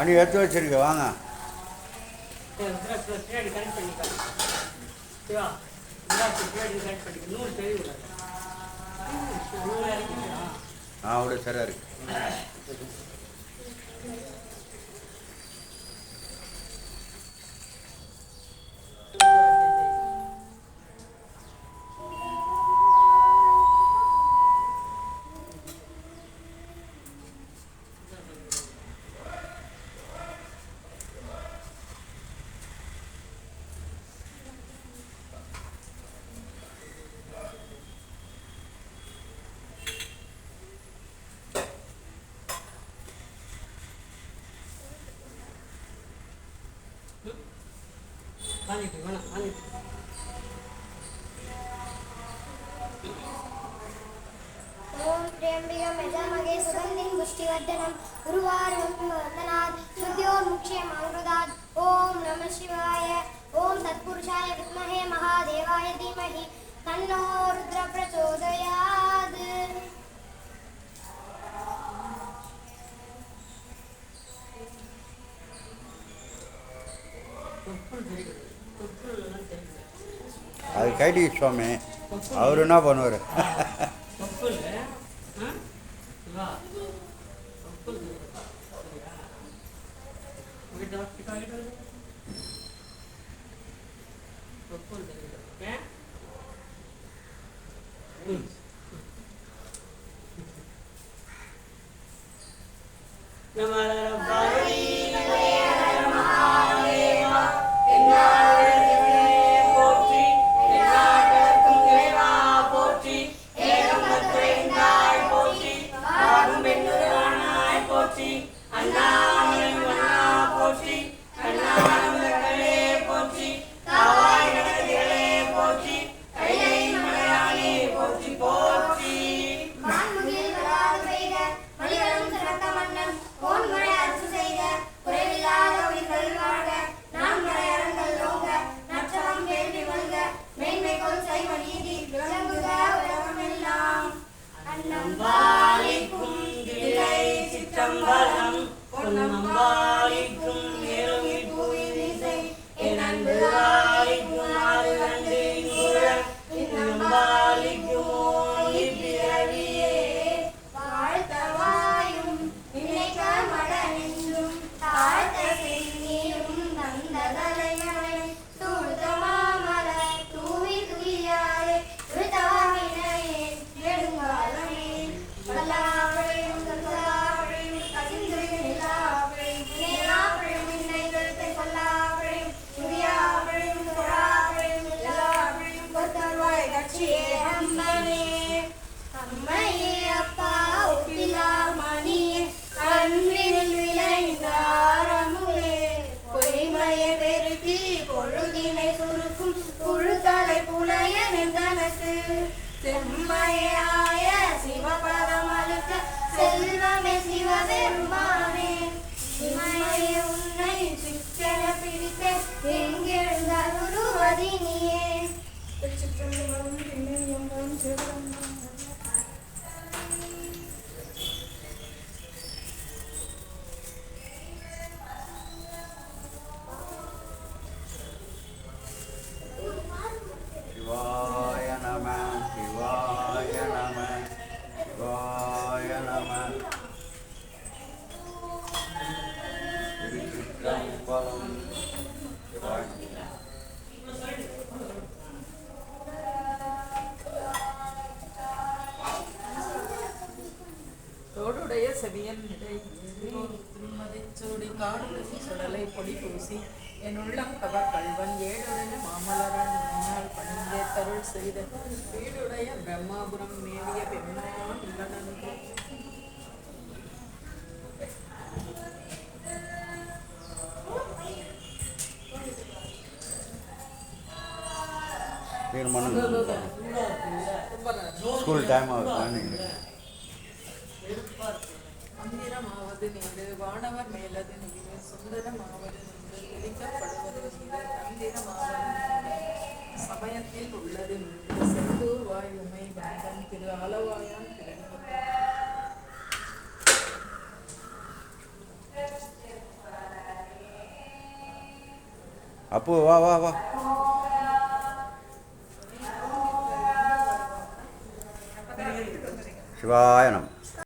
மணி எடுத்து வச்சிருக்க வாங்க. பின்னாடி கனெக்ட் பண்ணிக்கோ சிவா வாங்கிட்டு வேணாம் வாங்கிட்டு ஓம் திரேம்பியம் யஜாமகே சுகந்திம் புஷ்டிவர்தனம் குருவாரம் வந்தனாத் சுத்தியோர் முக்ஷே மாங்கிருதாத் ஓம் நம சிவாய ஓம் தத்புருஷாய வித்மஹே மகாதேவாய Thank you. ಅವ್ರಿಗೆ ಕೈಡಿಗೆ ಸ್ವಾಮಿ ಅವ್ರನ್ನ ಬನ್ನೋರು ನಮ್ಮ 安南。மனசு செம்மையாய சிவபதம் செல்வமே சிவபெருமானே. சிவமையே உன்னை சிக்கன பிடித்த எங்கெழுந்த குருவதினியே. திருச்சிற்றம்பலம் திண்ணையம்பலம் திருச்சிற்றம்பலம் தோடுடைய செவியன் இடை. திருமதிச்சூடி காடுதசி சுடலை பொடி பூசி என் உள்ளம் கவர் கல்வன் ஏழுடைய மாமலரன் முன்னால் பணிந்தே தருள் செய்த வீடுடைய பிரம்மாபுரம் மேவிய பெருமான் இல்லனன்று தீர்மானம் ஸ்கூல் டைம் ஆகுது நீடு வானவர் மேலது சுந்தரமாவது சமயத்தில் உள்ளது செந்தூர் வாய் உமை திரு திரு அப்பு வா வா வா. சிவாய நம